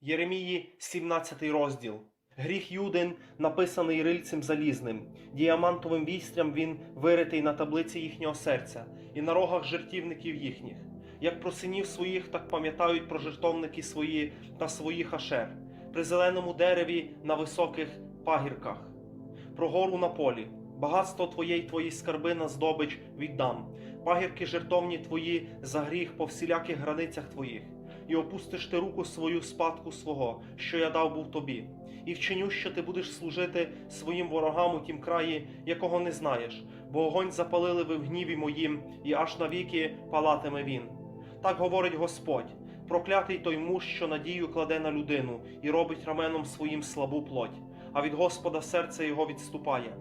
Єремії, 17 розділ. Гріх Юдин написаний рильцем залізним, діамантовим вістрям він виритий на таблиці їхнього серця і на рогах жертівників їхніх. Як про синів своїх, так пам'ятають про жертовники свої та своїх ашер, при зеленому дереві на високих пагірках, про гору на полі, багатство твоє й твої скарби на здобич віддам, пагірки жертовні твої за гріх по всіляких границях твоїх і опустиш ти руку свою спадку свого, що я дав був тобі, і вчиню, що ти будеш служити своїм ворогам у тім краї, якого не знаєш, бо огонь запалили ви в гніві моїм, і аж навіки палатиме він. Так говорить Господь. Проклятий той муж, що надію кладе на людину і робить раменом своїм слабу плоть, а від Господа серце його відступає.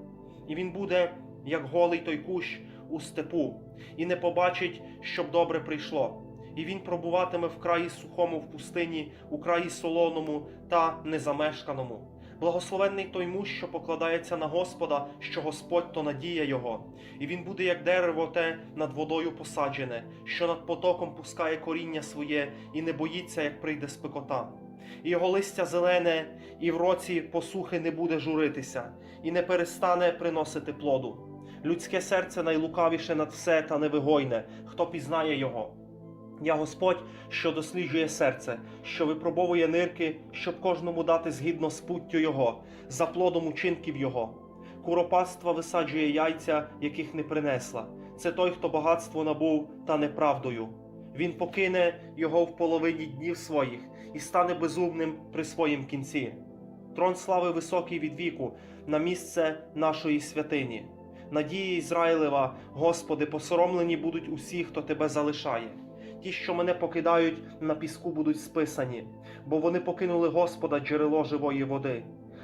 І він буде, як голий той кущ у степу, і не побачить, щоб добре прийшло і він пробуватиме в краї сухому в пустині, у краї солоному та незамешканому. Благословенний той муж, що покладається на Господа, що Господь то надія його, і він буде як дерево те над водою посаджене, що над потоком пускає коріння своє і не боїться, як прийде спекота. І його листя зелене, і в році посухи не буде журитися, і не перестане приносити плоду. Людське серце найлукавіше над все та невигойне, хто пізнає його. Я Господь, що досліджує серце, що випробовує нирки, щоб кожному дати згідно з путтю Його, за плодом учинків Його. Куропатства висаджує яйця, яких не принесла. Це той, хто багатство набув та неправдою. Він покине його в половині днів своїх і стане безумним при своїм кінці. Трон слави високий від віку, на місце нашої святині. Надія Ізраїлева, Господи, посоромлені будуть усі, хто тебе залишає. Ті, що мене покидають, на піску будуть списані, бо вони покинули Господа джерело живої води.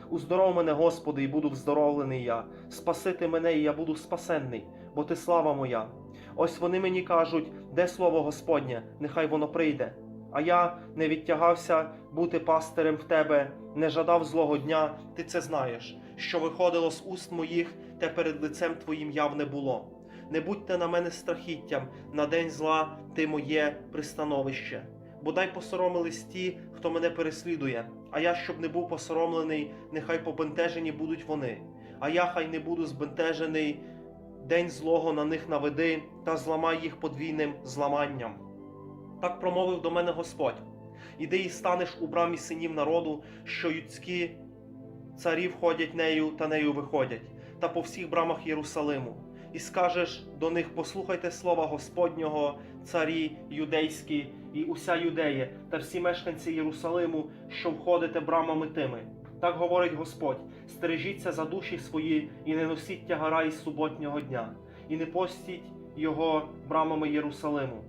Уздоров мене, Господи, і буду вздоровлений я. Спасити мене, і я буду спасенний, бо ти слава моя. Ось вони мені кажуть, де слово Господнє, нехай воно прийде. А я не відтягався бути пастирем в тебе, не жадав злого дня, ти це знаєш, що виходило з уст моїх, те перед лицем твоїм явне було не будьте на мене страхіттям, на день зла ти моє пристановище. Бодай посоромились ті, хто мене переслідує, а я, щоб не був посоромлений, нехай побентежені будуть вони, а я хай не буду збентежений, день злого на них наведи та зламай їх подвійним зламанням. Так промовив до мене Господь: Іди і станеш у брамі синів народу, що людські царі входять нею та нею виходять, та по всіх брамах Єрусалиму і скажеш до них: послухайте слова Господнього, царі юдейські і уся юдея, та всі мешканці Єрусалиму, що входите брамами тими. Так говорить Господь: стережіться за душі свої, і не носіть тягара із суботнього дня, і не постіть його брамами Єрусалиму.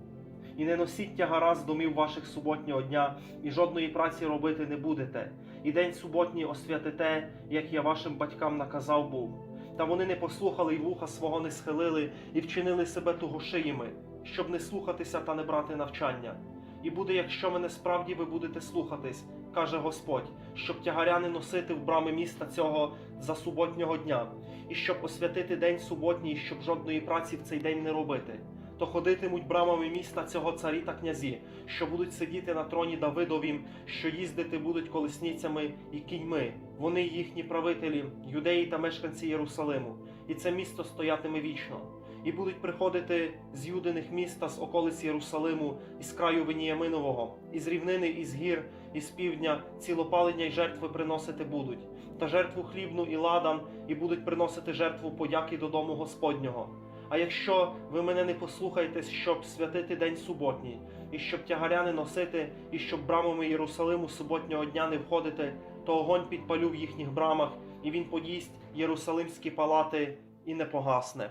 І не носіть тягара з домів ваших суботнього дня, і жодної праці робити не будете, і день суботній освятите, як я вашим батькам наказав був. Та вони не послухали й вуха свого не схилили, і вчинили себе тугошиїми, щоб не слухатися та не брати навчання. І буде, якщо мене справді ви будете слухатись, каже Господь, щоб тягаря не носити в брами міста цього за суботнього дня, і щоб освятити день суботній, щоб жодної праці в цей день не робити. То ходитимуть брамами міста цього царі та князі, що будуть сидіти на троні Давидовім, що їздити будуть колесницями і кіньми. Вони їхні правителі, юдеї та мешканці Єрусалиму, і це місто стоятиме вічно. І будуть приходити з юдиних міст та з околиць Єрусалиму, із краю Веніяминового, із рівнини, із гір, із півдня, цілопалення й жертви приносити будуть, та жертву хлібну і ладан, і будуть приносити жертву подяки додому Господнього. А якщо ви мене не послухаєтесь, щоб святити день суботній, і щоб тягаря не носити, і щоб брамами Єрусалиму суботнього дня не входити, то огонь підпалю в їхніх брамах, і він подість Єрусалимські палати і не погасне.